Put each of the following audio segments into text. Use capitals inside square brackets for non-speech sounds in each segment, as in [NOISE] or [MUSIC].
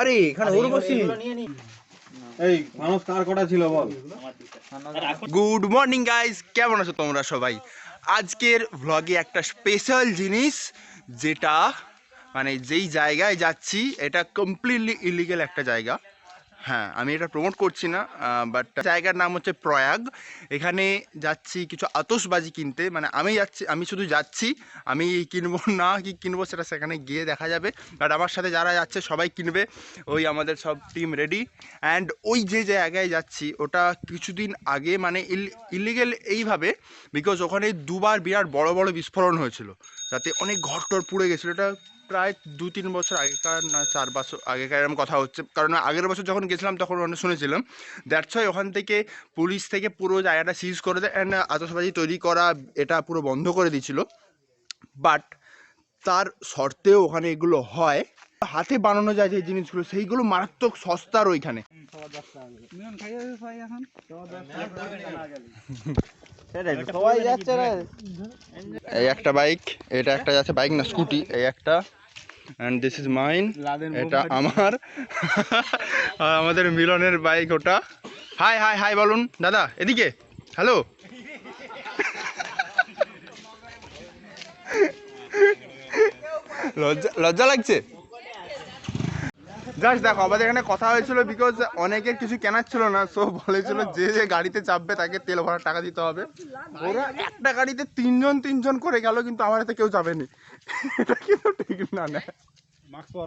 আরে এখানে ওর বসি এই মানুষ কার কটা ছিল বল? গুড মর্নিং গাইস কেমন আছো তোমরা সবাই? আজকের ভ্লগে একটা স্পেশাল জিনিস যেটা মানে যেই জায়গায় যাচ্ছি এটা কমপ্লিটলি ইলিগেল একটা জায়গা। হ্যাঁ আমি এটা প্রমোট করছি না বাট জায়গার নাম হচ্ছে প্রয়াগ। এখানে যাচ্ছি কিছু আতসবাজি কিনতে মানে আমি যাচ্ছি, আমি শুধু যাচ্ছি, আমি কিনবো না, কি কিনবো সেটা সেখানে গিয়ে দেখা যাবে। বাট আমার সাথে যারা যাচ্ছে সবাই কিনবে, ওই আমাদের সব টিম রেডি অ্যান্ড ওই যে জায়গায় যাচ্ছি, ওটা কিছুদিন আগে মানে ইলিগেল এইভাবে বিকজ ওখানে দুবার বিরাট বড় বড় বিস্ফোরণ হয়েছিল। যাতে অনেক ঘর টর পুড়ে গেছিল, এটা প্রায় দু তিন বছর আগেকার না, চার বছর আগেকার এরকম কথা হচ্ছে। কারণ আগের বছর যখন গেছিলাম তখন অনেক শুনেছিলাম দ্যাটস ওয়াই ওখান থেকে পুলিশ থেকে পুরো জায়গাটা সিজ করে দেয় অ্যান্ড আতসবাজি তৈরি করা এটা পুরো বন্ধ করে দিয়েছিল। বাট তার শর্তেও ওখানে এগুলো হয়। হাতে বানানো যায় যে জিনিসগুলো, সেইগুলো মারাত্মক সস্তার ওইখানে। এই একটা বাইক এটা একটা যাচ্ছে বাইক না স্কুটি এই একটা। অ্যান্ড দিস ইজ মাইন এটা আমার। আমাদের মিলনের বাইক ওটা। হাই হাই হাই বলুন। দাদা এদিকে। হ্যালো লজ্জা লজ্জা লাগছে? জাস্ট দেখো, আমাদের এখানে কথা হয়েছিল বিকজ অনেকের কিছু কেনার ছিল না সো বলেছিল যে যে গাড়িতে চাপবে তাকে তেল ভরার টাকা দিতে হবে। ওরা একটা গাড়িতে তিনজন তিনজন করে গেল, কিন্তু আমার হাতে কেউ যাবেনি। এটা কিন্তু ঠিক না না। টাকা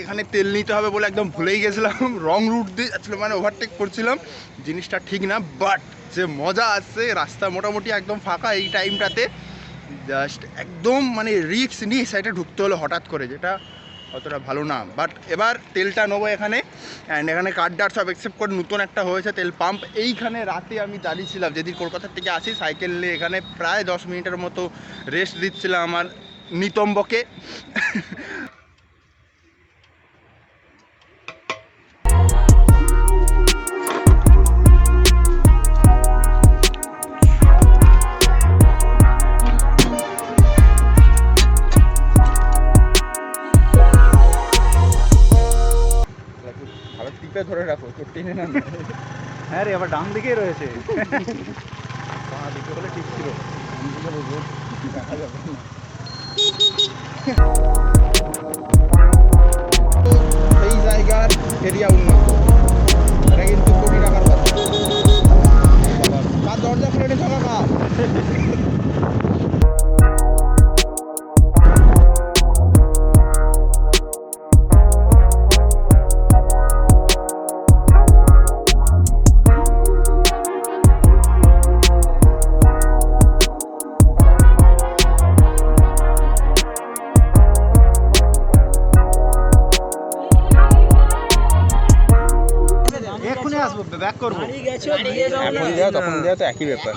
এখানে তেল নিতে হবে বলে একদম ভুলেই গেছিলাম। [LAUGHS] রং রুট দিয়ে আসলে মানে ওভারটেক করছিলাম। জিনিসটা ঠিক না বাট যে মজা আসছে রাস্তা মোটামুটি একদম ফাঁকা এই টাইমটাতে জাস্ট একদম মানে রিক্স নিয়ে সাইডে ঢুকতে হলো হঠাৎ করে, যেটা অতটা ভালো না। বাট এবার তেলটা নেব এখানে অ্যান্ড এখানে কার্ডার সব একসেপ্ট করে নতুন একটা হয়েছে তেল পাম্প এইখানে রাতে আমি দাঁড়িয়েছিলাম যেদিন কলকাতা থেকে আসি সাইকেল নিয়ে এখানে প্রায় দশ মিনিটের মতো রেস্ট দিচ্ছিলাম আমার নিতম্বকে। [LAUGHS] টিপে ধরে রাখো তোর টেনে না হ্যাঁ রে আবার ডান দিকেই রয়েছে। বাঁ দিকে হলে ঠিক ছিল। দেখা যাবে না। এই জায়গার এরিয়া উন্নত। এটা কিন্তু কোটি টাকার কথা। কার দরজা খুলে নিয়ে থাকা কার ব্যাক করব। তখন দেওয়া তো একই ব্যাপার।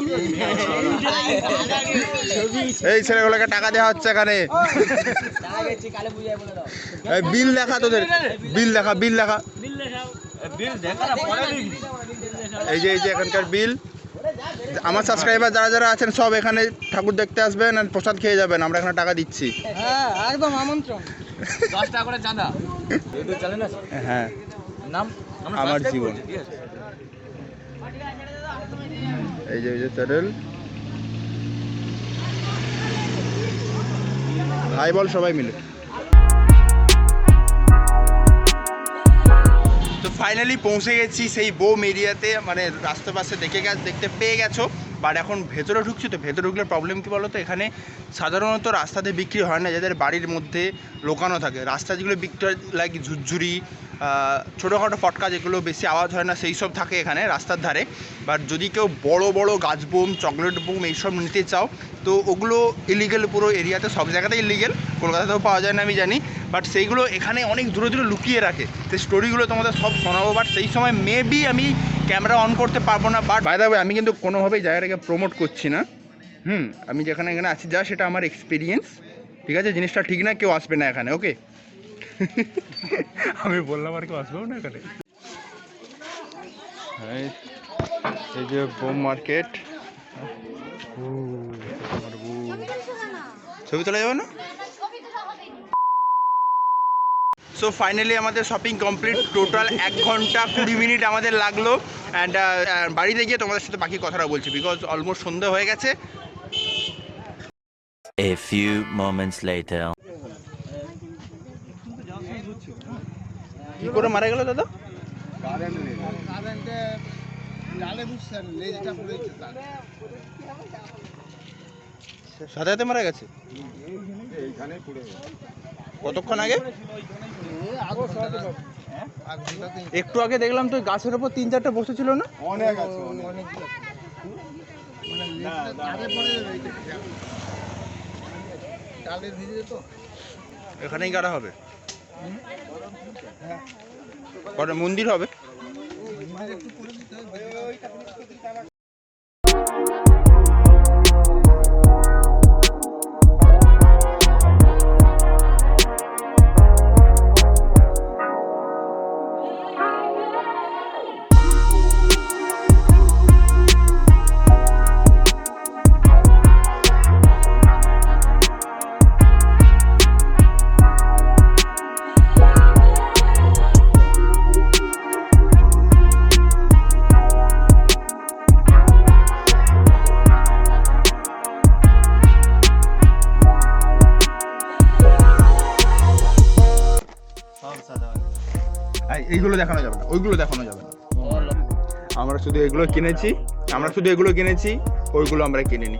এই ছেলেগুলোকে টাকা দেওয়া হচ্ছে এখানে। বিল দেখা তোদের। বিল দেখা বিল দেখা। এই যে এই যে এখানকার বিল। আমার সাবস্ক্রাইবার যারা যারা আছেন সব এখানে ঠাকুর দেখতে আসবেন আর প্রসাদ খেয়ে যাবেন। আমরা এখানে টাকা দিচ্ছি। হ্যাঁ একদম আমন্ত্রণ। দশ টাকা করে চাঁদা। হ্যাঁ। নাম আমার জীবন। এই যে যে চ্যানেল হাই বল সবাই মিলে। তো ফাইনালি পৌঁছে গেছি সেই বোম এরিয়াতে মানে রাস্তার পাশে দেখে গেছ, দেখতে পেয়ে গেছো। বাট এখন ভেতরে ঢুকছি তো ভেতরে ঢুকলে প্রবলেম কী বলো তো এখানে সাধারণত রাস্তাতে বিক্রি হয় না, যাদের বাড়ির মধ্যে লোকানো থাকে। রাস্তা যেগুলো বিক্রি হয় লাইক ঝুরঝুরি ছোটোখাটো ফটকা যেগুলো বেশি আওয়াজ হয় না, সেই সব থাকে এখানে রাস্তার ধারে। বাট যদি কেউ বড় বড় গাছ বোম, চকলেট বোম এইসব নিতে চাও, তো ওগুলো ইলিগেল পুরো এরিয়াতে সব জায়গাতেই ইলিগেল কলকাতাতেও পাওয়া যায় না, আমি জানি। বাট সেইগুলো এখানে অনেক দূরে দূরে লুকিয়ে রাখে। সেই স্টোরিগুলো তোমাদের সব শোনাবো, বাট সেই সময় মেবি আমি ক্যামেরা অন করতে পারব না বাট বাই আমি কিন্তু কোনোভাবেই জায়গাটাকে প্রমোট করছি না। হুম আমি যেখানে এখানে আছি যা সেটা আমার এক্সপিরিয়েন্স ঠিক আছে জিনিসটা ঠিক না কেউ আসবে না এখানে ওকে আমি বললাম আর কেউ আসবেও না এখানে। এই এই যে বোম মার্কেট। ছবি তোলা যাবে না? সো ফাইনালি আমাদের শপিং কমপ্লিট টোটাল এক ঘণ্টা কুড়ি মিনিট আমাদের লাগল। অ্যান্ড বাড়িতে গিয়ে তোমাদের সাথে বাকি কথাটা বলছি বিকজ অলমোস্ট সন্ধ্যা হয়ে গেছে। A few moments later. কি করে মারা গেল দাদা? সাথে সাথে মারা গেছে? কতক্ষণ আগে? একটু আগে দেখলাম তো গাছের উপর তিন চারটে বসেছিল না? অনেক আছে এখানেই গাড়া হবে। কটা মন্দির হবে? এইগুলো দেখানো যাবে না, ওইগুলো দেখানো যাবে না। আমরা শুধু এগুলো কিনেছি, আমরা শুধু এগুলো কিনেছি, ওইগুলো আমরা কিনিনি।